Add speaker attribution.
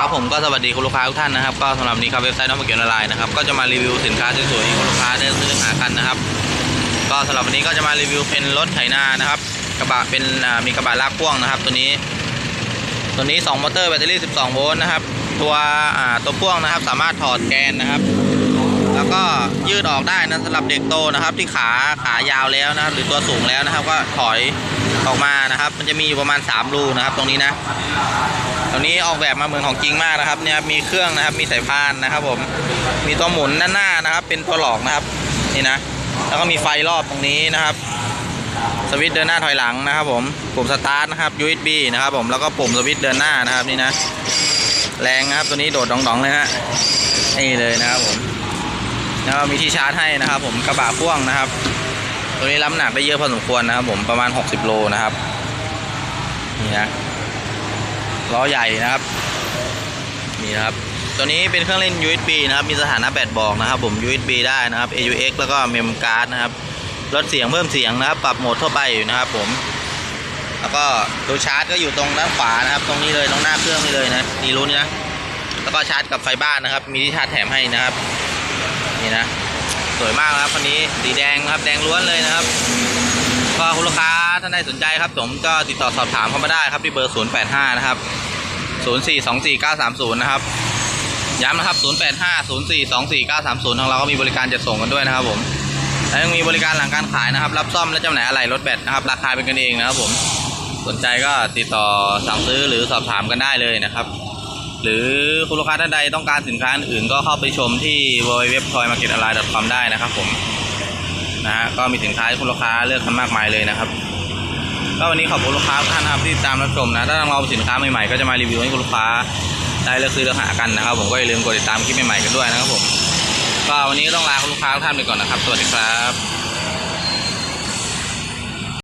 Speaker 1: ครับผมก็สวัสดีคุณลูกค้าทุกท่านนะครับก็สำหรับนี้ครับเว็บไซต์น้องเกียวออนไลน์นะครับก็จะมารีวิวสินค้าสวยๆให้คุณลูกค้าได้ซื้อหากันนะครับ ก็สำหรับวันนี้ก็จะมารีวิวเป็นรถไถนานะครับ กระบะเป็นมีกระบะลากพ่วงนะครับ ตัวนี้ ตัวนี้2มอเตอร์แบตเตอรี่ 12 โวลต์นะครับ ตัวตัวพ่วงนะครับ สามารถถอดแกนนะครับ แล้วก็ยืดออกได้นะสำหรับเด็กโตนะครับ ที่ขาขายาวแล้วนะครับหรือตัวสูงแล้วนะครับ ก็ถอย ออกมานะครับ มันจะมีอยู่ประมาณ 3 รูนะครับ ตรงนี้นะ ตรงนี้ออกแบบมาเหมือนของจริงมากนะครับ เนี่ยมีเครื่องนะครับ มีสายพานนะครับ ผม มีตัวหมุนด้านหน้านะครับ เป็นตัวหลอกนะครับ นี่นะ แล้วก็มีไฟรอบตรงนี้นะครับ สวิตช์เดินหน้าถอยหลังนะครับ ผม ปุ่มสตาร์ทนะครับ USB นะครับ ผม แล้วก็ปุ่มสวิตช์เดินหน้านะครับนี่นะ แรงนะครับ ตัวนี้โดดดองๆเลยฮะนี่เลยนะครับผม แล้วก็มีที่ชาร์จให้นะครับ ผม กระบะพ่วงนะครับ ตัวนี้รับน้ำหนักได้เยอะพอสมควรนะครับ ผมประมาณ 60 โลนะครับ นี่นะล้อใหญ่นะครับ นี่นะครับ ตัวนี้เป็นเครื่องเล่น USB นะครับ มีสถานะแบตบอกนะครับ ผม USB ได้นะครับ AUX แล้วก็ mem card นะครับลดเสียงเพิ่มเสียงนะครับ ปรับโหมดทั่วไปอยู่นะครับ ผม แล้วก็ตัวชาร์จก็อยู่ตรงด้านขวานะครับ ตรงนี้เลยตรงหน้าเครื่องนี่เลยนะนี่รู้นี่นะ แล้วก็ชาร์จกับไฟบ้านนะครับ มีที่ชาร์จแถมให้นะครับ นี่นะ สวยมากครับคันนี้สีแดงครับแดงล้วนเลยนะครับ ก็คุณลูกค้าท่านใดสนใจครับผมก็ติดต่อสอบถามเข้ามาได้ครับที่เบอร์ 085 นะครับ 0424930 นะครับย้ำนะครับ 085-0424-930 ทางเราก็มีบริการจัดส่งกันด้วยนะครับผมและยังมีบริการหลังการขายนะครับ รับซ่อมและจำหน่ายอะไหล่รถแบตนะครับ ราคาเป็นกันเองนะครับผม สนใจก็ติดต่อสั่งซื้อหรือสอบถามกันได้เลยนะครับ หรือคุณลูกค้าท่านใดต้องการสินค้าอื่นก็เข้าไปชมที่ www.toymarketonline.com ได้นะครับผมนะฮะก็มีสินค้าให้คุณลูกค้าเลือกกันมากมายเลยนะครับก็วันนี้ขอบคุณลูกค้าทุกท่านนะครับที่ตามรับชมนะถ้าทางเราสินค้าใหม่ๆก็จะมารีวิวให้คุณลูกค้าได้เลือกซื้อเลือกหากันนะครับ ผมก็อย่าลืมกดติดตามคลิปใหม่ๆกันด้วยนะครับผมก็วันนี้ต้องลาคุณลูกค้าทุกท่านไปก่อนนะครับ สวัสดีครับ